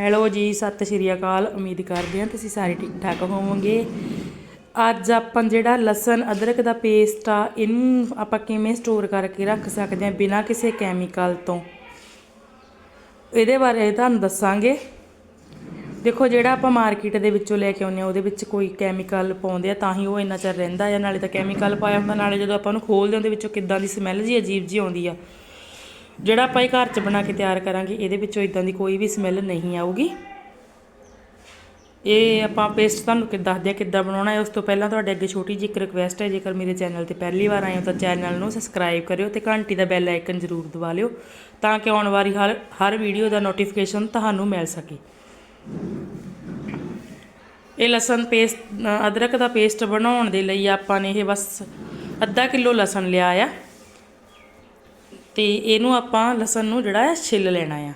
Hello ਜੀ, ਸਤਿ ਸ਼੍ਰੀ ਅਕਾਲ। ਉਮੀਦ ਕਰਦੇ ਹਾਂ ਤੁਸੀਂ ਸਾਰੇ ਠੀਕ ਠਾਕ ਹੋਵੋਗੇ। ਅੱਜ ਆਪਾਂ ਜਿਹੜਾ ਲਸਣ, ਅਦਰਕ ਦਾ ਪੇਸਟ ਆ, ਇਹਨੂੰ ਆਪਾਂ ਕਿਵੇਂ ਸਟੋਰ ਕਰਕੇ ਰੱਖ ਸਕਦੇ ਹਾਂ ਬਿਨਾਂ ਕਿਸੇ ਕੈਮੀਕਲ ਤੋਂ? ਇਹਦੇ ਬਾਰੇ ਤੁਹਾਨੂੰ ਦੱਸਾਂਗੇ। ਦੇਖੋ, ਜਿਹੜਾ ਆਪਾਂ ਮਾਰਕੀਟ ਦੇ ਵਿੱਚੋਂ ਲੈ ਕੇ ਆਉਂਦੇ ਆ ਉਹਦੇ ਵਿੱਚ ਕੋਈ ਕੈਮੀਕਲ ਪਾਉਂਦੇ ਆ, ਤਾਂ ਹੀ ਉਹ ਇੰਨਾ ਚਿਰ ਰਹਿੰਦਾ ਆ। ਨਾਲੇ ਤਾਂ ਕੈਮੀਕਲ ਪਾਇਆ ਹੁੰਦਾ, ਨਾਲੇ ਜਦੋਂ ਆਪਾਂ ਨੂੰ ਖੋਲਦੇ ਹਾਂ, ਉਹਦੇ ਵਿੱਚੋਂ ਕਿੱਦਾਂ ਦੀ ਸਮੈਲ ਜੀ, ਅਜੀਬ ਜੀ ਆਉਂਦੀ ਆ। ਜਿਹੜਾ ਆਪਾਂ ਇਹ ਘਰ 'ਚ ਬਣਾ ਕੇ ਤਿਆਰ ਕਰਾਂਗੇ, ਇਹਦੇ ਵਿੱਚੋਂ ਇਦਾਂ ਦੀ ਕੋਈ ਵੀ ਸਮੈਲ ਨਹੀਂ ਆਊਗੀ। ਇਹ ਆਪਾਂ ਪੇਸਟ ਤੁਹਾਨੂੰ ਕਿ ਦੱਸਦੇ ਆ ਕਿੱਦਾਂ ਬਣਾਉਣਾ ਹੈ। ਉਸ ਤੋਂ ਪਹਿਲਾਂ ਤੁਹਾਡੇ ਅੱਗੇ ਛੋਟੀ ਜਿਹੀ ਇੱਕ ਰਿਕਵੈਸਟ ਹੈ, ਜੇਕਰ ਮੇਰੇ ਚੈਨਲ ਤੇ ਪਹਿਲੀ ਵਾਰ ਆਏ ਹੋ ਤਾਂ ਚੈਨਲ ਨੂੰ ਸਬਸਕ੍ਰਾਈਬ ਕਰਿਓ ਤੇ ਘੰਟੀ ਦਾ ਬੈਲ ਆਈਕਨ ਜ਼ਰੂਰ ਦਬਾ ਲਿਓ ਤਾਂ ਕਿ ਆਉਣ ਵਾਲੀ ਹਰ ਹਰ ਵੀਡੀਓ ਦਾ ਨੋਟੀਫਿਕੇਸ਼ਨ ਤੁਹਾਨੂੰ ਮਿਲ ਸਕੇ। ਇਹ ਲਸਣ ਪੇਸਟ ਅਦਰਕ ਦਾ ਪੇਸਟ ਬਣਾਉਣ ਦੇ ਲਈ ਆਪਾਂ ਨੇ ਇਹ ਬਸ ਅੱਧਾ ਕਿਲੋ ਲਸਣ ਲਿਆ ਆ। ਤੇ ਇਹਨੂੰ ਆਪਾਂ ਲਸਣ ਨੂੰ ਜਿਹੜਾ ਹੈ ਛਿੱਲ ਲੈਣਾ ਆ।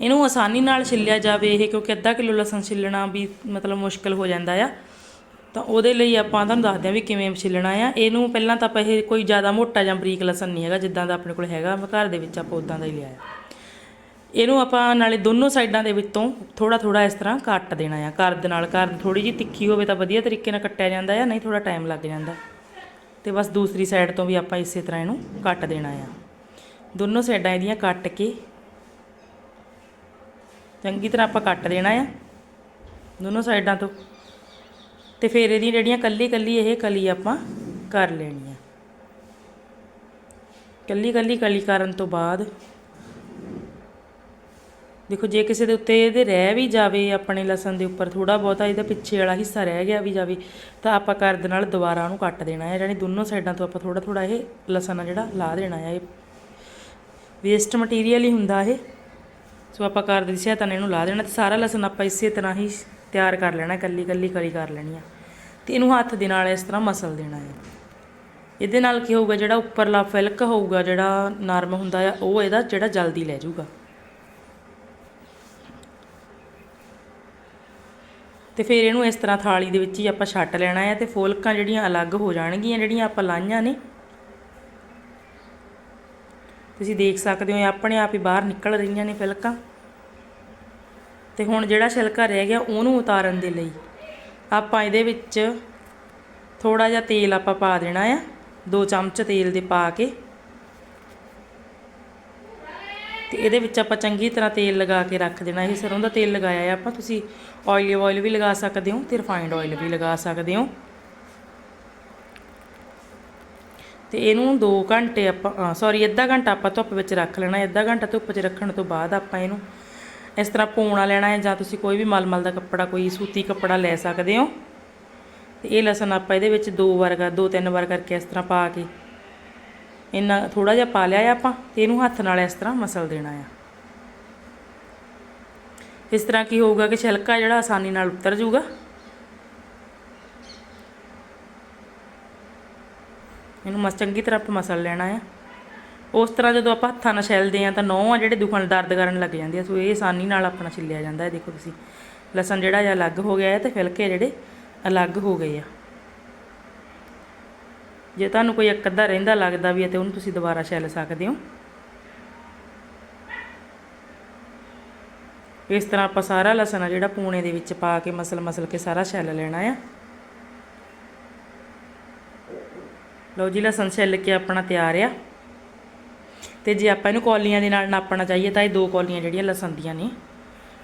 ਇਹਨੂੰ ਆਸਾਨੀ ਨਾਲ ਛਿੱਲਿਆ ਜਾਵੇ ਇਹ, ਕਿਉਂਕਿ ਅੱਧਾ ਕਿਲੋ ਲਸਣ ਛਿੱਲਣਾ ਵੀ ਮਤਲਬ ਮੁਸ਼ਕਲ ਹੋ ਜਾਂਦਾ ਆ। ਤਾਂ ਉਹਦੇ ਲਈ ਆਪਾਂ ਤੁਹਾਨੂੰ ਦੱਸਦੇ ਹਾਂ ਵੀ ਕਿਵੇਂ ਛਿੱਲਣਾ ਆ। ਇਹਨੂੰ ਪਹਿਲਾਂ ਤਾਂ ਆਪਾਂ ਇਹ ਕੋਈ ਜ਼ਿਆਦਾ ਮੋਟਾ ਜਾਂ ਬਰੀਕ ਲਸਣ ਨਹੀਂ ਹੈਗਾ, ਜਿੱਦਾਂ ਦਾ ਆਪਣੇ ਕੋਲ ਹੈਗਾ ਘਰ ਦੇ ਵਿੱਚ ਆਪਾਂ ਉਦਾਂ ਦਾ ਹੀ ਲਿਆ ਆ। ਇਹਨੂੰ ਆਪਾਂ ਨਾਲੇ ਦੋਨੋਂ ਸਾਈਡਾਂ ਦੇ ਵਿੱਚੋਂ ਥੋੜਾ ਥੋੜਾ ਇਸ ਤਰ੍ਹਾਂ ਕੱਟ ਦੇਣਾ ਆ। ਕਰਦ ਨਾਲ ਕਰਦ ਥੋੜੀ ਜਿਹੀ ਤਿੱਖੀ ਹੋਵੇ ਤਾਂ ਵਧੀਆ ਤਰੀਕੇ ਨਾਲ ਕੱਟਿਆ ਜਾਂਦਾ ਆ, ਨਹੀਂ ਥੋੜਾ ਟਾਈਮ ਲੱਗ ਜਾਂਦਾ। ਤੇ ਬਸ ਦੂਸਰੀ ਸਾਈਡ ਤੋਂ ਵੀ ਆਪਾਂ ਇਸੇ ਤਰ੍ਹਾਂ ਇਹਨੂੰ ਕੱਟ ਦੇਣਾ ਆ। ਦੋਨੋਂ ਸਾਈਡਾਂ ਇਹਦੀਆਂ ਕੱਟ ਕੇ। ਚੰਗੀ ਤਰ੍ਹਾਂ ਆਪਾਂ ਕੱਟ ਦੇਣਾ ਆ। ਦੋਨੋਂ ਸਾਈਡਾਂ ਤੋਂ। ਤੇ ਫਿਰ ਇਹਦੀਆਂ ਜਿਹੜੀਆਂ ਕੱਲੀ ਕੱਲੀ ਇਹ ਕਲੀ ਆਪਾਂ ਕਰ ਲੈਣੀ ਆ। ਕੱਲੀ ਕੱਲੀ ਕਲੀ ਕਰਨ ਤੋਂ ਬਾਅਦ ਦੇਖੋ, ਜੇ ਕਿਸੇ ਦੇ ਉੱਤੇ ਇਹਦੇ ਰਹਿ ਵੀ ਜਾਵੇ ਆਪਣੇ ਲਸਣ ਦੇ ਉੱਪਰ ਥੋੜਾ ਬਹੁਤਾ, ਇਹਦਾ ਪਿੱਛੇ ਵਾਲਾ ਹਿੱਸਾ ਰਹਿ ਗਿਆ ਵੀ ਜਾਵੇ, ਤਾਂ ਆਪਾਂ ਕਰਦ ਨਾਲ ਦੁਬਾਰਾ ਉਹਨੂੰ ਕੱਟ ਦੇਣਾ ਹੈ ਯਾਨੀ ਦੋਨੋਂ ਸਾਈਡਾਂ ਤੋਂ ਆਪਾਂ ਥੋੜਾ ਥੋੜਾ ਇਹ ਲਸਣ ਆ ਜਿਹੜਾ ਲਾ ਦੇਣਾ ਹੈ ਇਹ ਵੇਸਟ ਮਟੀਰੀਅਲ ਹੀ ਹੁੰਦਾ ਇਹ। ਸੋ ਆਪਾਂ ਕਰਦ ਦੀ ਸਹਾਇਤਾ ਨਾਲ ਇਹਨੂੰ ਲਾ ਦੇਣਾ ਤੇ ਸਾਰਾ ਲਸਣ ਆਪਾਂ ਇਸੇ ਤਰ੍ਹਾਂ ਹੀ ਤਿਆਰ ਕਰ ਲੈਣਾ, ਕੱਲੀ ਕੱਲੀ ਕਲੀ ਕਰ ਲੈਣੀ ਆ। ਤੇ ਇਹਨੂੰ ਹੱਥ ਦੇ ਨਾਲ ਇਸ ਤਰ੍ਹਾਂ ਮਸਲ ਦੇਣਾ ਹੈ। ਇਹਦੇ ਨਾਲ ਕੀ ਹੋਊਗਾ, ਜਿਹੜਾ ਉੱਪਰਲਾ ਫਿਲਕ ਹੋਊਗਾ, ਜਿਹੜਾ ਨਰਮ ਹੁੰਦਾ ਆ, ਉਹ ਇਹਦਾ ਜਿਹੜਾ ਜਲਦੀ ਲੈ ਜਾਊਗਾ। ਤੇ ਫਿਰ ਇਹਨੂੰ ਇਸ ਤਰ੍ਹਾਂ ਥਾਲੀ ਦੇ ਵਿੱਚ ਹੀ ਆਪਾਂ ਛੱਟ ਲੈਣਾ ਹੈ ਤੇ ਫੁਲਕਾਂ ਜਿਹੜੀਆਂ ਅਲੱਗ ਹੋ ਜਾਣਗੀਆਂ, ਜਿਹੜੀਆਂ ਆਪਾਂ ਲਾਈਆਂ ਨੇ ਤੁਸੀਂ ਦੇਖ ਸਕਦੇ ਹੋ ਆਪਣੇ ਆਪ ਹੀ ਬਾਹਰ ਨਿਕਲ ਰਹੀਆਂ ਨੇ ਫਿਲਕਾਂ। ਤੇ ਹੁਣ ਜਿਹੜਾ ਛਿਲਕਾ ਰਹਿ ਗਿਆ, ਉਹਨੂੰ ਉਤਾਰਨ ਦੇ ਲਈ ਆਪਾਂ ਇਹਦੇ ਵਿੱਚ ਥੋੜਾ ਜਿਹਾ ਤੇਲ ਆਪਾਂ ਪਾ ਦੇਣਾ ਆ, ਦੋ ਚਮਚ ਤੇਲ ਦੇ ਪਾ ਕੇ। ਤੇ ਇਹਦੇ ਵਿੱਚ ਆਪਾਂ ਚੰਗੀ ਤਰ੍ਹਾਂ ਤੇਲ ਲਗਾ ਕੇ ਰੱਖ ਦੇਣਾ, ਇਹ ਸਰੋਂ ਦਾ ਤੇਲ ਲਗਾਇਆ ਹੈ ਆਪਾਂ, ਤੁਸੀਂ ਆਇਲ ਆਇਲ ਵੀ ਲਗਾ ਸਕਦੇ ਹੋ ਤੇ ਰਿਫਾਈਨਡ ਆਇਲ ਵੀ ਲਗਾ ਸਕਦੇ ਹੋ। ਤੇ ਇਹਨੂੰ 2 ਘੰਟੇ ਆਪਾਂ ਸੌਰੀ ਅੱਧਾ ਘੰਟਾ ਆਪਾਂ ਧੁੱਪ ਵਿੱਚ ਰੱਖ ਲੈਣਾ ਹੈ ਅੱਧਾ ਘੰਟਾ ਧੁੱਪ 'ਚ ਰੱਖਣ ਤੋਂ ਬਾਅਦ ਆਪਾਂ ਇਹਨੂੰ ਇਸ ਤਰ੍ਹਾਂ ਪੂਣਾ ਲੈਣਾ ਹੈ ਜਾਂ ਤੁਸੀਂ ਕੋਈ ਵੀ ਮਲਮਲ ਦਾ ਕੱਪੜਾ, ਕੋਈ ਸੂਤੀ ਕੱਪੜਾ ਲੈ ਸਕਦੇ ਹੋ। ਤੇ ਇਹ ਲਸਣ ਆਪਾਂ ਇਹਦੇ ਵਿੱਚ ਦੋ ਵਾਰ ਕਰ ਦੋ ਤਿੰਨ ਵਾਰ ਕਰਕੇ ਇਸ ਤਰ੍ਹਾਂ ਪਾ ਕੇ ਇੰਨਾ ਥੋੜਾ ਜਿਹਾ ਪਾ ਲਿਆ ਆਪਾਂ ਤੇ ਇਹਨੂੰ ਹੱਥ ਨਾਲ ਇਸ ਤਰ੍ਹਾਂ ਮਸਲ ਦੇਣਾ ਆ ਇਸ ਤਰ੍ਹਾਂ ਕੀ ਹੋਊਗਾ ਕਿ ਛਿਲਕਾ ਜਿਹੜਾ ਆਸਾਨੀ ਨਾਲ ਉਤਰ ਜਾਊਗਾ। ਇਹਨੂੰ ਮਸ ਚੰਗੀ ਤਰ੍ਹਾਂ ਆਪਾਂ ਮਸਲ ਲੈਣਾ ਆ। ਉਸ ਤਰ੍ਹਾਂ ਜਦੋਂ ਆਪਾਂ ਹੱਥਾਂ ਨਾਲ ਛਿਲਦੇ ਆ ਤਾਂ ਨਹੁੰ ਆ ਜਿਹੜੇ ਦੁਖਣ, ਦਰਦ ਕਰਨ ਲੱਗ ਜਾਂਦੇ ਆ। ਸੋ ਇਹ ਆਸਾਨੀ ਨਾਲ ਆਪਣਾ ਛਿੱਲਿਆ ਜਾਂਦਾ ਹੈ। ਦੇਖੋ ਤੁਸੀਂ, ਲਸਣ ਜਿਹੜਾ ਜਿਹਾ ਅਲੱਗ ਹੋ ਗਿਆ ਹੈ ਤੇ ਫਿਲਕੇ ਜਿਹੜੇ ਅਲੱਗ ਹੋ ਗਏ ਆ। ਜੇ ਤੁਹਾਨੂੰ ਕੋਈ ਇੱਕ ਅੱਧਾ ਰਹਿੰਦਾ ਲੱਗਦਾ ਵੀ ਹੈ ਤੇ ਉਹਨੂੰ ਤੁਸੀਂ ਦੁਬਾਰਾ ਛਿੱਲ ਸਕਦੇ ਹੋ। ਇਸ ਤਰ੍ਹਾਂ ਆਪਾਂ ਸਾਰਾ ਲਸਣ ਆ ਜਿਹੜਾ ਪੂਣੇ ਦੇ ਵਿੱਚ ਪਾ ਕੇ ਮਸਲ ਮਸਲ ਕੇ ਸਾਰਾ ਛਿੱਲ ਲੈਣਾ ਆ। ਲਓ ਜੀ, ਲਸਣ ਛਿੱਲ ਕੇ ਆਪਣਾ ਤਿਆਰ ਆ। ਤੇ ਜੇ ਆਪਾਂ ਇਹਨੂੰ ਕੌਲੀਆਂ ਦੇ ਨਾਲ ਨਾਪਣਾ ਚਾਹੀਏ ਤਾਂ ਇਹ ਦੋ ਕੌਲੀਆਂ ਜਿਹੜੀਆਂ ਲਸਣ ਦੀਆਂ ਨੇ,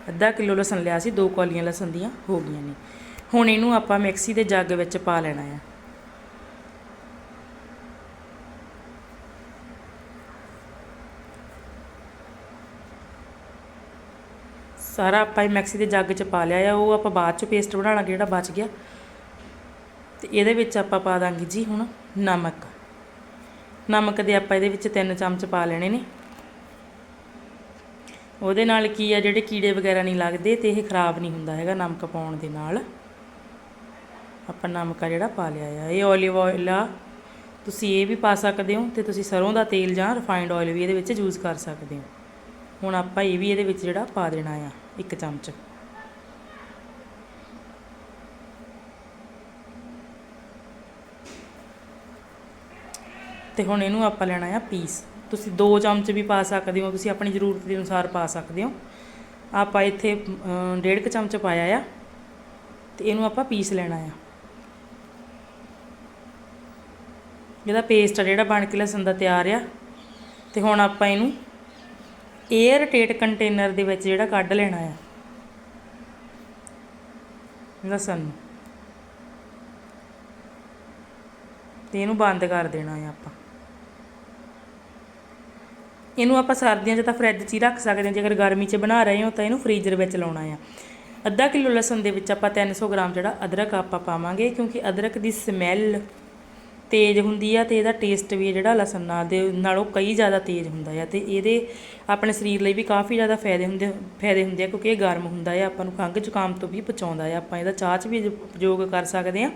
ਅੱਧਾ ਕਿਲੋ ਲਸਣ ਲਿਆ ਸੀ, ਦੋ ਕੌਲੀਆਂ ਲਸਣ ਦੀਆਂ ਹੋ ਗਈਆਂ ਨੇ। ਹੁਣ ਇਹਨੂੰ ਆਪਾਂ ਮਿਕਸੀ ਦੇ ਜੱਗ ਵਿੱਚ ਪਾ ਲੈਣਾ ਆ। ਸਾਰਾ ਆਪਾਂ ਇਹ ਮਿਕਸੀ ਦੇ ਜੱਗ 'ਚ ਪਾ ਲਿਆ ਆ, ਉਹ ਆਪਾਂ ਬਾਅਦ 'ਚ ਪੇਸਟ ਬਣਾਉਣਾ ਜਿਹੜਾ ਬਚ ਗਿਆ। ਤੇ ਇਹਦੇ ਵਿੱਚ ਆਪਾਂ ਪਾ ਦਾਂਗੇ ਜੀ ਹੁਣ ਨਮਕ। ਨਮਕ ਦੇ ਆਪਾਂ ਇਹਦੇ ਵਿੱਚ 3 ਚਮਚ ਪਾ ਲੈਣੇ ਨੇ। ਉਹਦੇ ਨਾਲ ਕੀ ਆ, ਜਿਹੜੇ ਕੀੜੇ ਵਗੈਰਾ ਨਹੀਂ ਲੱਗਦੇ ਤੇ ਇਹ ਖਰਾਬ ਨਹੀਂ ਹੁੰਦਾ ਹੈਗਾ ਨਮਕ ਪਾਉਣ ਦੇ ਨਾਲ। ਆਪਾਂ ਨਮਕ ਆ ਜਿਹੜਾ ਪਾ ਲਿਆ ਆ। ਇਹ ਓਲੀਵ ਆਇਲ ਆ। ਤੁਸੀਂ ਇਹ ਵੀ ਪਾ ਸਕਦੇ ਹੋ ਤੇ ਤੁਸੀਂ ਸਰੋਂ ਦਾ ਤੇਲ ਜਾਂ ਰਿਫਾਈਨਡ ਆਇਲ ਵੀ ਇਹਦੇ ਵਿੱਚ ਯੂਜ਼ ਕਰ ਸਕਦੇ ਹੋ। ਹੁਣ ਆਪਾਂ ਇਹ ਵੀ ਇਹਦੇ ਵਿੱਚ ਜਿਹੜਾ ਪਾ ਦੇਣਾ ਆ, ਇੱਕ ਚਮਚ। ਤੇ ਹੁਣ ਇਹਨੂੰ ਆਪਾਂ ਲੈਣਾ ਆ ਪੀਸ। ਤੁਸੀਂ 2 ਚਮਚ ਵੀ ਪਾ ਸਕਦੇ ਹੋ ਤੁਸੀਂ ਆਪਣੀ ਜ਼ਰੂਰਤ ਦੇ ਅਨੁਸਾਰ ਪਾ ਸਕਦੇ ਹੋ। ਆਪਾਂ ਇੱਥੇ ਅਮ, ਡੇਢ ਕੁ ਚਮਚ ਪਾਇਆ ਆ ਤੇ ਇਹਨੂੰ ਆਪਾਂ ਪੀਸ ਲੈਣਾ ਆ। ਇਹਦਾ ਪੇਸਟ ਆ ਜਿਹੜਾ ਬਣ ਕੇ ਲਸਣ ਦਾ ਤਿਆਰ ਆ। ਤੇ ਹੁਣ ਆਪਾਂ ਇਹਨੂੰ 에ਅਰ ਟੇਟ ਕੰਟੇਨਰ ਦੇ ਵਿੱਚ ਜਿਹੜਾ ਕੱਢ ਲੈਣਾ ਆ। ਲਸਣ ਨੂੰ। ਤੇ ਇਹਨੂੰ ਬੰਦ ਕਰ ਦੇਣਾ ਆ ਆਪਾਂ। ਇਹਨੂੰ ਆਪਾਂ ਸਰਦੀਆਂ 'ਚ ਤਾਂ ਫਰਿੱਜ 'ਚ ਹੀ ਰੱਖ ਸਕਦੇ ਹਾਂ, ਜੇਕਰ ਗਰਮੀ 'ਚ ਬਣਾ ਰਹੇ ਹੋ ਤਾਂ ਇਹਨੂੰ ਫ੍ਰੀਜ਼ਰ ਵਿੱਚ ਲਾਉਣਾ ਆ। ਅੱਧਾ ਕਿਲੋ ਲਸਣ ਦੇ ਵਿੱਚ ਆਪਾਂ 300 ਗ੍ਰਾਮ ਜਿਹੜਾ ਅਦਰਕ ਆਪਾਂ ਪਾਵਾਂਗੇ, ਕਿਉਂਕਿ ਅਦਰਕ ਦੀ ਸਮੈਲ ਤੇਜ਼ ਹੁੰਦੀ ਆ ਤੇ ਇਹਦਾ ਟੇਸਟ ਵੀ ਜਿਹੜਾ ਲਸਣ ਨਾਲ ਦੇ, ਨਾਲੋਂ ਕਈ ਜ਼ਿਆਦਾ ਤੇਜ਼ ਹੁੰਦਾ ਆ ਤੇ ਇਹਦੇ ਆਪਣੇ ਸਰੀਰ ਲਈ ਵੀ ਕਾਫੀ ਜ਼ਿਆਦਾ ਫਾਇਦੇ ਹੁੰਦੇ ਫਾਇਦੇ ਹੁੰਦੇ ਆ, ਕਿਉਂਕਿ ਇਹ ਗਰਮ ਹੁੰਦਾ ਆ, ਆਪਾਂ ਨੂੰ ਖੰਘ ਜ਼ੁਕਾਮ ਤੋਂ ਵੀ ਬਚਾਉਂਦਾ ਆ, ਆਪਾਂ ਇਹਦਾ ਚਾਹ 'ਚ ਵੀ ਉਪਯੋਗ ਕਰ ਸਕਦੇ ਆ।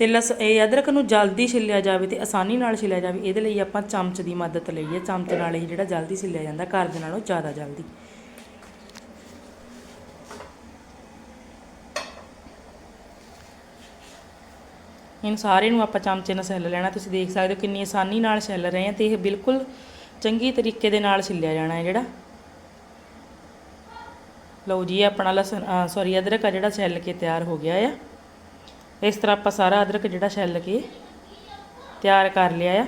ਤੇ ਲਸ ਇਹ ਅਦਰਕ ਨੂੰ ਜਲਦੀ ਛਿੱਲਿਆ ਜਾਵੇ ਤੇ ਆਸਾਨੀ ਨਾਲ ਛਿੱਲਿਆ ਜਾਵੇ, ਇਹਦੇ ਲਈ ਆਪਾਂ ਚਮਚ ਦੀ ਮਦਦ ਲਈਏ। ਚਮਚ ਨਾਲ ਹੀ ਜਿਹੜਾ ਜਲਦੀ ਛਿੱਲਿਆ ਜਾਂਦਾ, ਘਰ ਦੇ ਨਾਲੋਂ ਜ਼ਿਆਦਾ ਜਲਦੀ। ਇਹਨੂੰ ਸਾਰੇ ਨੂੰ ਆਪਾਂ ਚਮਚੇ ਨਾਲ ਛਿੱਲ ਲੈਣਾ। ਤੁਸੀਂ ਦੇਖ ਸਕਦੇ ਹੋ ਕਿੰਨੀ ਆਸਾਨੀ ਨਾਲ ਛਿੱਲ ਰਹੇ ਆ ਤੇ ਇਹ ਬਿਲਕੁਲ ਚੰਗੀ ਤਰੀਕੇ ਦੇ ਨਾਲ ਛਿੱਲਿਆ ਜਾਣਾ ਹੈ ਜਿਹੜਾ। ਲਓ ਜੀ ਆਪਣਾ ਲਸਣ ਸੌਰੀ ਅਦਰਕ ਆ ਜਿਹੜਾ ਛਿੱਲ ਕੇ ਤਿਆਰ ਹੋ ਗਿਆ ਆ। ਇਸ ਤਰ੍ਹਾਂ ਆਪਾਂ ਸਾਰਾ ਅਦਰਕ ਜਿਹੜਾ ਛਿੱਲ ਕੇ ਤਿਆਰ ਕਰ ਲਿਆ ਆ।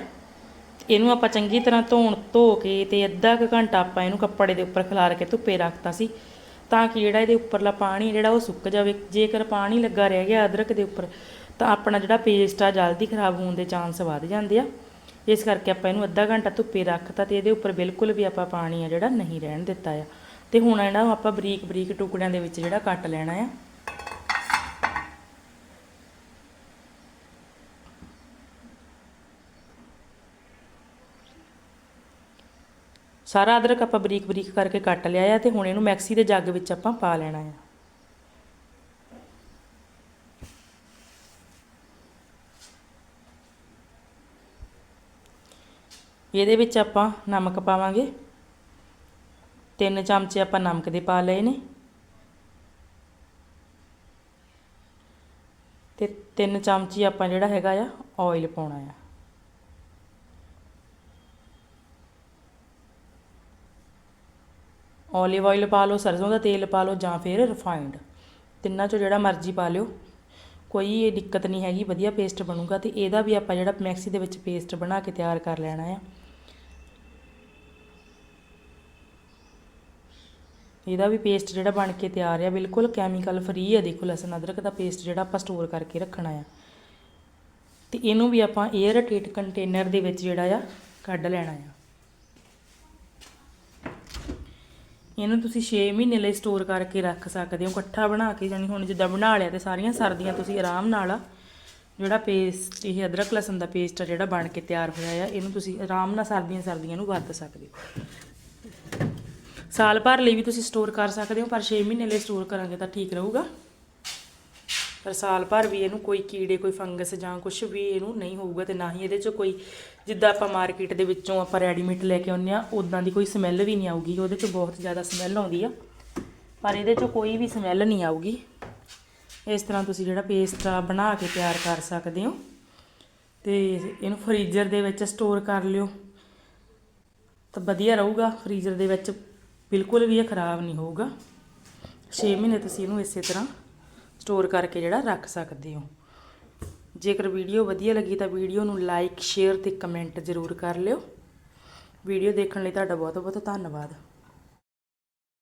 ਇਹਨੂੰ ਆਪਾਂ ਚੰਗੀ ਤਰ੍ਹਾਂ ਧੋਣ, ਧੋ ਕੇ ਤੇ ਅੱਧਾ ਕੁ ਘੰਟਾ ਆਪਾਂ ਇਹਨੂੰ ਕੱਪੜੇ ਦੇ ਉੱਪਰ ਖਿਲਾਰ ਕੇ ਧੁੱਪੇ ਰੱਖਤਾ ਸੀ ਤਾਂ ਕਿ ਜਿਹੜਾ ਇਹਦੇ ਉੱਪਰਲਾ ਪਾਣੀ ਜਿਹੜਾ ਉਹ ਸੁੱਕ ਜਾਵੇ। ਜੇਕਰ ਪਾਣੀ ਲੱਗਾ ਰਹਿ ਗਿਆ ਅਦਰਕ ਦੇ ਉੱਪਰ, ਤਾਂ ਆਪਣਾ ਜਿਹੜਾ ਪੇਸਟ ਆ ਜਲਦੀ ਖਰਾਬ ਹੋਣ ਦੇ ਚਾਂਸ ਵੱਧ ਜਾਂਦੇ ਆ। ਇਸ ਕਰਕੇ ਆਪਾਂ ਇਹਨੂੰ ਅੱਧਾ ਘੰਟਾ ਧੁੱਪੇ ਰੱਖਤਾ ਤੇ ਇਹਦੇ ਉੱਪਰ ਬਿਲਕੁਲ ਵੀ ਆਪਾਂ ਪਾਣੀ ਆ ਜਿਹੜਾ ਨਹੀਂ ਰਹਿਣ ਦਿੱਤਾ ਆ। ਤੇ ਹੁਣ ਇਹਨਾਂ ਨੂੰ ਆਪਾਂ ਬਰੀਕ ਬਰੀਕ ਟੁਕੜਿਆਂ ਦੇ ਵਿੱਚ ਜਿਹੜਾ ਕੱਟ ਲੈਣਾ ਆ। ਸਾਰਾ ਅਦਰਕ ਆਪਾਂ ਬਰੀਕ ਬਰੀਕ ਕਰਕੇ ਕੱਟ ਲਿਆ ਆ ਤੇ ਹੁਣ ਇਹਨੂੰ ਮੈਕਸੀ ਦੇ ਜੱਗ ਵਿੱਚ ਆਪਾਂ ਪਾ ਲੈਣਾ ਆ। ਇਹਦੇ ਵਿੱਚ ਆਪਾਂ ਨਮਕ ਪਾਵਾਂਗੇ। ਤਿੰਨ ਚਮਚੇ ਆਪਾਂ ਨਮਕ ਦੇ ਪਾ ਲਏ ਨੇ। ਤੇ ਤਿੰਨ ਚਮਚੀ ਆਪਾਂ ਜਿਹੜਾ ਹੈਗਾ ਆ ਆਇਲ ਪਾਉਣਾ ਆ। ਓਲੀਵ ਆਇਲ ਪਾ ਲਓ, ਸਰਸੋਂ ਦਾ ਤੇਲ ਪਾ ਲਓ ਜਾਂ ਫਿਰ ਰਿਫਾਈਨਡ ਤਿੰਨਾਂ ਚੋਂ ਜਿਹੜਾ ਮਰਜ਼ੀ ਪਾ ਲਿਓ। ਕੋਈ ਇਹ ਦਿੱਕਤ ਨਹੀਂ ਹੈਗੀ, ਵਧੀਆ ਪੇਸਟ ਬਣੂਗਾ ਤੇ ਇਹਦਾ ਵੀ ਆਪਾਂ ਜਿਹੜਾ ਮੈਕਸੀ ਦੇ ਵਿੱਚ ਪੇਸਟ ਬਣਾ ਕੇ ਤਿਆਰ ਕਰ ਲੈਣਾ ਆ। ਇਹਦਾ ਵੀ ਪੇਸਟ ਜਿਹੜਾ ਬਣ ਕੇ ਤਿਆਰ ਆ, ਬਿਲਕੁਲ ਕੈਮੀਕਲ ਫਰੀ ਆ। ਦੇਖੋ ਲਸਣ, ਅਦਰਕ ਦਾ ਪੇਸਟ ਜਿਹੜਾ ਆਪਾਂ ਸਟੋਰ ਕਰਕੇ ਰੱਖਣਾ ਆ। ਤੇ ਇਹਨੂੰ ਵੀ ਆਪਾਂ 에ਅਰ ਟੇਟ ਕੰਟੇਨਰ ਦੇ ਵਿੱਚ ਜਿਹੜਾ ਆ, ਕੱਢ ਲੈਣਾ ਆ। ਇਹਨੂੰ ਤੁਸੀਂ 6 ਮਹੀਨੇ ਲਈ ਸਟੋਰ ਕਰਕੇ ਰੱਖ ਸਕਦੇ ਹੋ, ਇਕੱਠਾ ਬਣਾ ਕੇ ਜਾਨੀ ਹੁਣ ਜਿੱਦਾਂ ਬਣਾ ਲਿਆ ਤੇ ਸਾਰੀਆਂ ਸਰਦੀਆਂ ਤੁਸੀਂ ਆਰਾਮ ਨਾਲ ਜਿਹੜਾ ਪੇਸਟ ਇਹ ਅਦਰਕ ਲਸਣ ਦਾ ਪੇਸਟ ਆ ਜਿਹੜਾ ਬਣ ਕੇ ਤਿਆਰ ਹੋਇਆ ਆ, ਇਹਨੂੰ ਤੁਸੀਂ ਆਰਾਮ ਨਾਲ ਸਰਦੀਆਂ ਸਰਦੀਆਂ ਨੂੰ ਵਰਤ ਸਕਦੇ ਹੋ। ਸਾਲ ਭਰ ਲਈ ਵੀ ਤੁਸੀਂ ਸਟੋਰ ਕਰ ਸਕਦੇ ਹੋ, ਪਰ 6 ਮਹੀਨੇ ਲਈ ਸਟੋਰ ਕਰਾਂਗੇ ਤਾਂ ਠੀਕ ਰਹੂਗਾ। ਪਰ ਸਾਲ ਭਰ ਵੀ ਇਹਨੂੰ ਕੋਈ ਕੀੜੇ, ਕੋਈ ਫੰਗਸ ਜਾਂ ਕੁਝ ਵੀ ਇਹਨੂੰ ਨਹੀਂ ਹੋਊਗਾ ਤੇ ਨਾ ਹੀ ਇਹਦੇ 'ਚ ਕੋਈ, ਜਿੱਦਾਂ ਆਪਾਂ ਮਾਰਕੀਟ ਦੇ ਵਿੱਚੋਂ ਆਪਾਂ ਰੈਡੀਮੇਡ ਲੈ ਕੇ ਆਉਂਦੇ ਆ ਉਦਾਂ ਦੀ ਕੋਈ ਸਮੈਲ ਵੀ ਨਹੀਂ ਆਊਗੀ, ਉਹਦੇ 'ਚ ਬਹੁਤ ਜ਼ਿਆਦਾ ਸਮੈਲ ਆਉਂਦੀ ਆ। ਪਰ ਇਹਦੇ 'ਚ ਕੋਈ ਵੀ ਸਮੈਲ ਨਹੀਂ ਆਊਗੀ। ਇਸ ਤਰ੍ਹਾਂ ਤੁਸੀਂ ਜਿਹੜਾ ਪੇਸਟ ਆ ਬਣਾ ਕੇ ਤਿਆਰ ਕਰ ਸਕਦੇ ਹੋ। ਤੇ ਇਹਨੂੰ ਫ੍ਰੀਜ਼ਰ ਦੇ ਵਿੱਚ ਸਟੋਰ ਕਰ ਲਿਓ। ਤਾਂ ਵਧੀਆ ਰਹੂਗਾ, ਫ੍ਰੀਜ਼ਰ ਦੇ ਵਿੱਚ ਬਿਲਕੁਲ ਵੀ ਇਹ ਖਰਾਬ ਨਹੀਂ ਹੋਊਗਾ। 6 ਮਹੀਨੇ ਤੁਸੀਂ ਇਹਨੂੰ ਇਸੇ ਤਰ੍ਹਾਂ ਸਟੋਰ ਕਰਕੇ ਜਿਹੜਾ ਰੱਖ ਸਕਦੇ ਹੋ। ਜੇਕਰ ਵੀਡੀਓ ਵਧੀਆ ਲੱਗੀ ਤਾਂ ਵੀਡੀਓ ਨੂੰ ਲਾਈਕ, ਸ਼ੇਅਰ ਤੇ ਕਮੈਂਟ ਜ਼ਰੂਰ ਕਰ ਲਿਓ। ਵੀਡੀਓ ਦੇਖਣ ਲਈ ਤੁਹਾਡਾ ਬਹੁਤ ਬਹੁਤ ਧੰਨਵਾਦ।